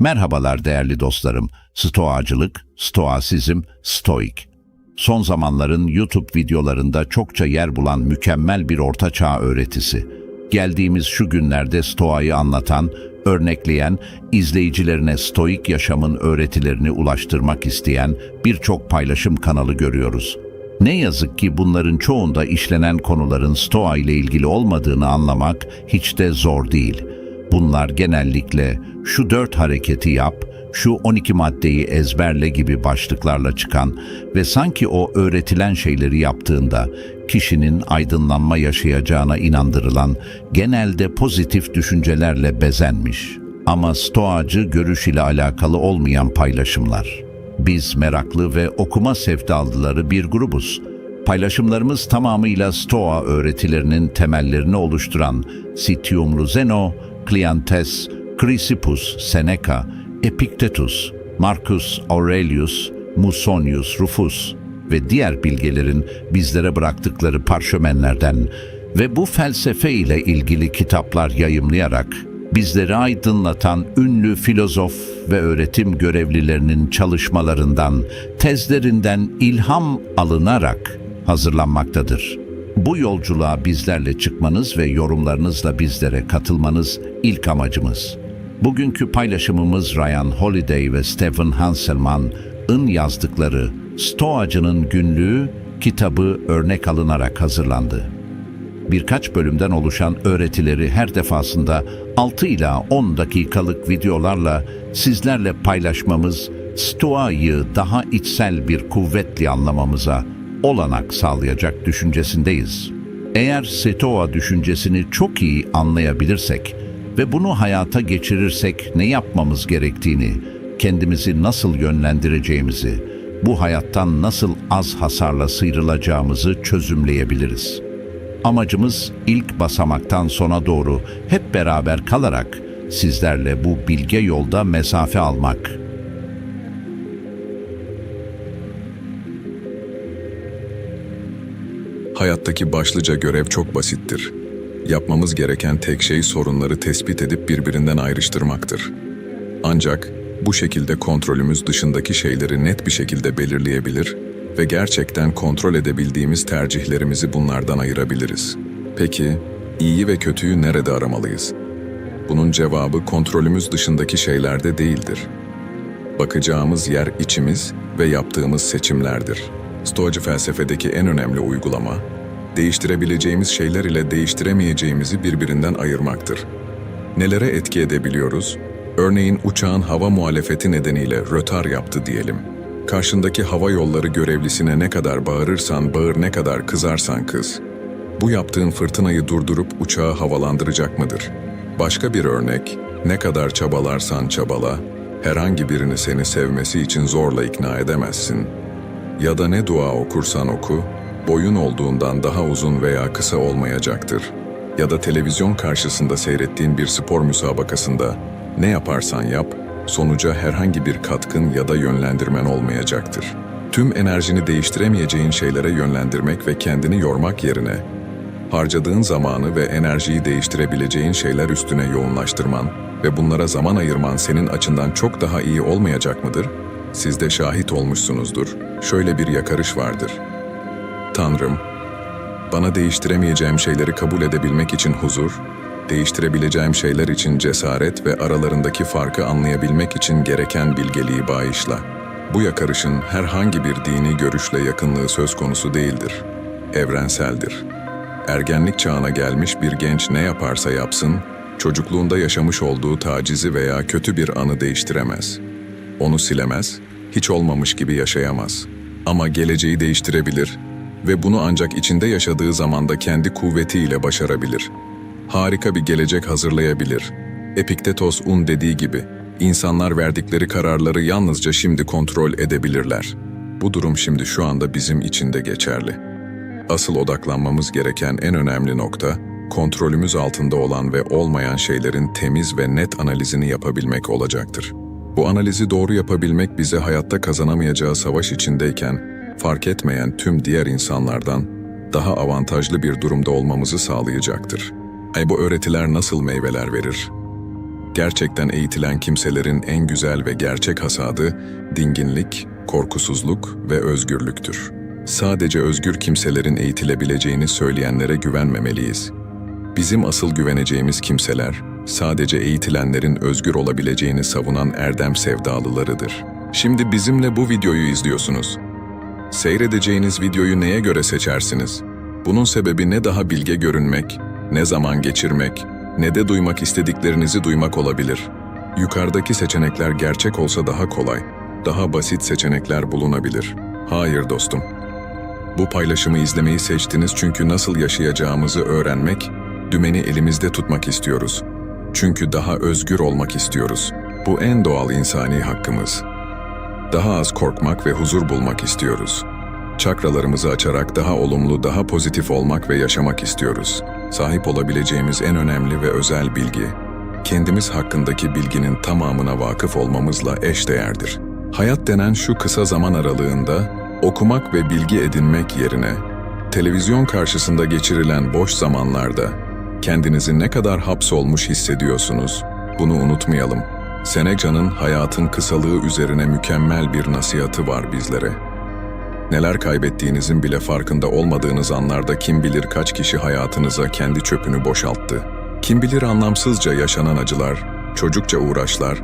Merhabalar değerli dostlarım. Stoacılık, stoasizm, stoik. Son zamanların YouTube videolarında çokça yer bulan mükemmel bir ortaçağ öğretisi. Geldiğimiz şu günlerde stoayı anlatan, örnekleyen, izleyicilerine stoik yaşamın öğretilerini ulaştırmak isteyen birçok paylaşım kanalı görüyoruz. Ne yazık ki bunların çoğunda işlenen konuların stoa ile ilgili olmadığını anlamak hiç de zor değil. Bunlar genellikle şu dört hareketi yap, şu 12 maddeyi ezberle gibi başlıklarla çıkan ve sanki o öğretilen şeyleri yaptığında kişinin aydınlanma yaşayacağına inandırılan genelde pozitif düşüncelerle bezenmiş ama stoacı görüş ile alakalı olmayan paylaşımlar. Biz meraklı ve okuma sevdalıları bir grubuz. Paylaşımlarımız tamamıyla Stoa öğretilerinin temellerini oluşturan Citium Zeno, Cleantes, Chrysippus, Seneca, Epictetus, Marcus Aurelius, Musonius Rufus ve diğer bilgelerin bizlere bıraktıkları parşömenlerden ve bu felsefe ile ilgili kitaplar yayımlayarak bizleri aydınlatan ünlü filozof ve öğretim görevlilerinin çalışmalarından, tezlerinden ilham alınarak hazırlanmaktadır. Bu yolculuğa bizlerle çıkmanız ve yorumlarınızla bizlere katılmanız ilk amacımız. Bugünkü paylaşımımız Ryan Holiday ve Stephen Hanselman'ın yazdıkları Stoacının Günlüğü kitabı örnek alınarak hazırlandı birkaç bölümden oluşan öğretileri her defasında 6 ila 10 dakikalık videolarla sizlerle paylaşmamız, Stoa'yı daha içsel bir kuvvetli anlamamıza olanak sağlayacak düşüncesindeyiz. Eğer Stoa düşüncesini çok iyi anlayabilirsek ve bunu hayata geçirirsek ne yapmamız gerektiğini, kendimizi nasıl yönlendireceğimizi, bu hayattan nasıl az hasarla sıyrılacağımızı çözümleyebiliriz.'' Amacımız ilk basamaktan sona doğru hep beraber kalarak sizlerle bu bilge yolda mesafe almak. Hayattaki başlıca görev çok basittir. Yapmamız gereken tek şey sorunları tespit edip birbirinden ayrıştırmaktır. Ancak bu şekilde kontrolümüz dışındaki şeyleri net bir şekilde belirleyebilir ve gerçekten kontrol edebildiğimiz tercihlerimizi bunlardan ayırabiliriz. Peki, iyiyi ve kötüyü nerede aramalıyız? Bunun cevabı kontrolümüz dışındaki şeylerde değildir. Bakacağımız yer içimiz ve yaptığımız seçimlerdir. Stoacı felsefedeki en önemli uygulama, değiştirebileceğimiz şeyler ile değiştiremeyeceğimizi birbirinden ayırmaktır. Nelere etki edebiliyoruz? Örneğin uçağın hava muhalefeti nedeniyle rötar yaptı diyelim. Karşındaki hava yolları görevlisine ne kadar bağırırsan bağır, ne kadar kızarsan kız. Bu yaptığın fırtınayı durdurup uçağı havalandıracak mıdır? Başka bir örnek, ne kadar çabalarsan çabala, herhangi birini seni sevmesi için zorla ikna edemezsin. Ya da ne dua okursan oku, boyun olduğundan daha uzun veya kısa olmayacaktır. Ya da televizyon karşısında seyrettiğin bir spor müsabakasında ne yaparsan yap, sonuca herhangi bir katkın ya da yönlendirmen olmayacaktır. Tüm enerjini değiştiremeyeceğin şeylere yönlendirmek ve kendini yormak yerine, harcadığın zamanı ve enerjiyi değiştirebileceğin şeyler üstüne yoğunlaştırman ve bunlara zaman ayırman senin açından çok daha iyi olmayacak mıdır? Siz de şahit olmuşsunuzdur. Şöyle bir yakarış vardır. Tanrım, bana değiştiremeyeceğim şeyleri kabul edebilmek için huzur, değiştirebileceğim şeyler için cesaret ve aralarındaki farkı anlayabilmek için gereken bilgeliği bağışla. Bu yakarışın herhangi bir dini görüşle yakınlığı söz konusu değildir. Evrenseldir. Ergenlik çağına gelmiş bir genç ne yaparsa yapsın, çocukluğunda yaşamış olduğu tacizi veya kötü bir anı değiştiremez. Onu silemez, hiç olmamış gibi yaşayamaz. Ama geleceği değiştirebilir ve bunu ancak içinde yaşadığı zamanda kendi kuvvetiyle başarabilir.'' harika bir gelecek hazırlayabilir. Epiktetos Un dediği gibi, insanlar verdikleri kararları yalnızca şimdi kontrol edebilirler. Bu durum şimdi şu anda bizim için de geçerli. Asıl odaklanmamız gereken en önemli nokta, kontrolümüz altında olan ve olmayan şeylerin temiz ve net analizini yapabilmek olacaktır. Bu analizi doğru yapabilmek bize hayatta kazanamayacağı savaş içindeyken fark etmeyen tüm diğer insanlardan daha avantajlı bir durumda olmamızı sağlayacaktır. Ay bu öğretiler nasıl meyveler verir? Gerçekten eğitilen kimselerin en güzel ve gerçek hasadı dinginlik, korkusuzluk ve özgürlüktür. Sadece özgür kimselerin eğitilebileceğini söyleyenlere güvenmemeliyiz. Bizim asıl güveneceğimiz kimseler, sadece eğitilenlerin özgür olabileceğini savunan erdem sevdalılarıdır. Şimdi bizimle bu videoyu izliyorsunuz. Seyredeceğiniz videoyu neye göre seçersiniz? Bunun sebebi ne daha bilge görünmek, ne zaman geçirmek, ne de duymak istediklerinizi duymak olabilir. Yukarıdaki seçenekler gerçek olsa daha kolay, daha basit seçenekler bulunabilir. Hayır dostum. Bu paylaşımı izlemeyi seçtiniz çünkü nasıl yaşayacağımızı öğrenmek, dümeni elimizde tutmak istiyoruz. Çünkü daha özgür olmak istiyoruz. Bu en doğal insani hakkımız. Daha az korkmak ve huzur bulmak istiyoruz. Çakralarımızı açarak daha olumlu, daha pozitif olmak ve yaşamak istiyoruz. Sahip olabileceğimiz en önemli ve özel bilgi, kendimiz hakkındaki bilginin tamamına vakıf olmamızla eşdeğerdir. Hayat denen şu kısa zaman aralığında okumak ve bilgi edinmek yerine televizyon karşısında geçirilen boş zamanlarda kendinizi ne kadar hapsolmuş hissediyorsunuz? Bunu unutmayalım. Seneca'nın hayatın kısalığı üzerine mükemmel bir nasihatı var bizlere. Neler kaybettiğinizin bile farkında olmadığınız anlarda kim bilir kaç kişi hayatınıza kendi çöpünü boşalttı. Kim bilir anlamsızca yaşanan acılar, çocukça uğraşlar,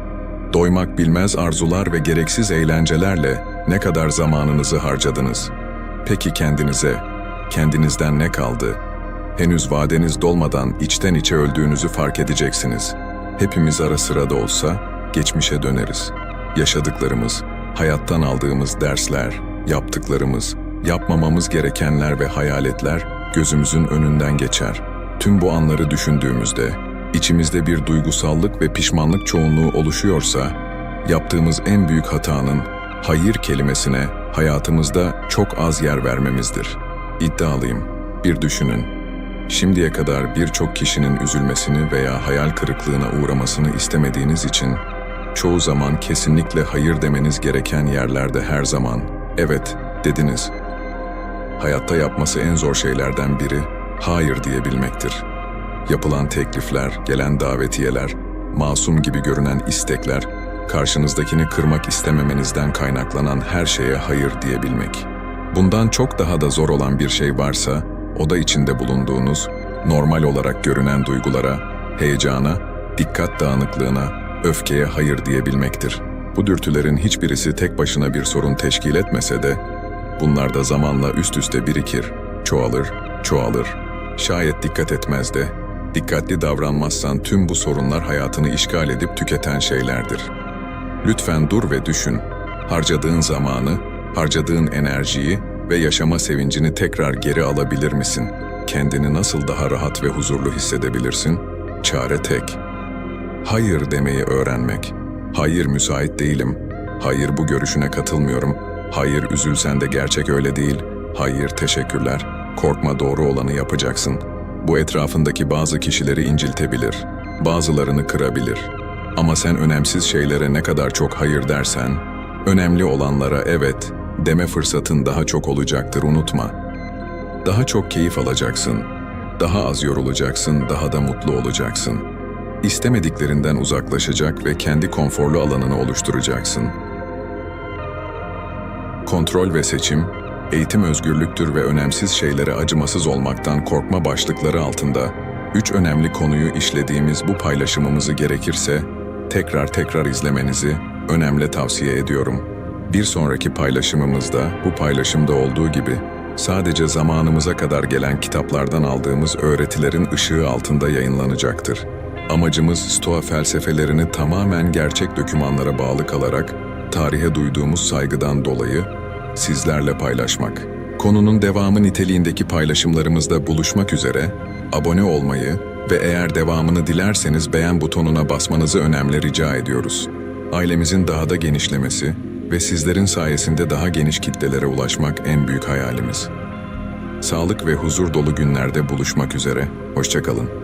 doymak bilmez arzular ve gereksiz eğlencelerle ne kadar zamanınızı harcadınız. Peki kendinize, kendinizden ne kaldı? Henüz vadeniz dolmadan içten içe öldüğünüzü fark edeceksiniz. Hepimiz ara sıra da olsa geçmişe döneriz. Yaşadıklarımız, hayattan aldığımız dersler, yaptıklarımız, yapmamamız gerekenler ve hayaletler gözümüzün önünden geçer. Tüm bu anları düşündüğümüzde içimizde bir duygusallık ve pişmanlık çoğunluğu oluşuyorsa, yaptığımız en büyük hatanın hayır kelimesine hayatımızda çok az yer vermemizdir. İddialıyım. Bir düşünün. Şimdiye kadar birçok kişinin üzülmesini veya hayal kırıklığına uğramasını istemediğiniz için çoğu zaman kesinlikle hayır demeniz gereken yerlerde her zaman evet dediniz. Hayatta yapması en zor şeylerden biri hayır diyebilmektir. Yapılan teklifler, gelen davetiyeler, masum gibi görünen istekler, karşınızdakini kırmak istememenizden kaynaklanan her şeye hayır diyebilmek. Bundan çok daha da zor olan bir şey varsa, o da içinde bulunduğunuz, normal olarak görünen duygulara, heyecana, dikkat dağınıklığına, öfkeye hayır diyebilmektir. Bu dürtülerin hiçbirisi tek başına bir sorun teşkil etmese de, bunlar da zamanla üst üste birikir, çoğalır, çoğalır. Şayet dikkat etmez de, dikkatli davranmazsan tüm bu sorunlar hayatını işgal edip tüketen şeylerdir. Lütfen dur ve düşün. Harcadığın zamanı, harcadığın enerjiyi ve yaşama sevincini tekrar geri alabilir misin? Kendini nasıl daha rahat ve huzurlu hissedebilirsin? Çare tek. Hayır demeyi öğrenmek. Hayır müsait değilim. Hayır bu görüşüne katılmıyorum. Hayır üzülsen de gerçek öyle değil. Hayır teşekkürler. Korkma doğru olanı yapacaksın. Bu etrafındaki bazı kişileri inciltebilir. Bazılarını kırabilir. Ama sen önemsiz şeylere ne kadar çok hayır dersen, önemli olanlara evet deme fırsatın daha çok olacaktır unutma. Daha çok keyif alacaksın. Daha az yorulacaksın, daha da mutlu olacaksın. İstemediklerinden uzaklaşacak ve kendi konforlu alanını oluşturacaksın. Kontrol ve seçim, eğitim özgürlüktür ve önemsiz şeylere acımasız olmaktan korkma başlıkları altında üç önemli konuyu işlediğimiz bu paylaşımımızı gerekirse tekrar tekrar izlemenizi önemli tavsiye ediyorum. Bir sonraki paylaşımımızda bu paylaşımda olduğu gibi sadece zamanımıza kadar gelen kitaplardan aldığımız öğretilerin ışığı altında yayınlanacaktır. Amacımız Stoa felsefelerini tamamen gerçek dokümanlara bağlı kalarak tarihe duyduğumuz saygıdan dolayı sizlerle paylaşmak. Konunun devamı niteliğindeki paylaşımlarımızda buluşmak üzere abone olmayı ve eğer devamını dilerseniz beğen butonuna basmanızı önemli rica ediyoruz. Ailemizin daha da genişlemesi ve sizlerin sayesinde daha geniş kitlelere ulaşmak en büyük hayalimiz. Sağlık ve huzur dolu günlerde buluşmak üzere. Hoşçakalın.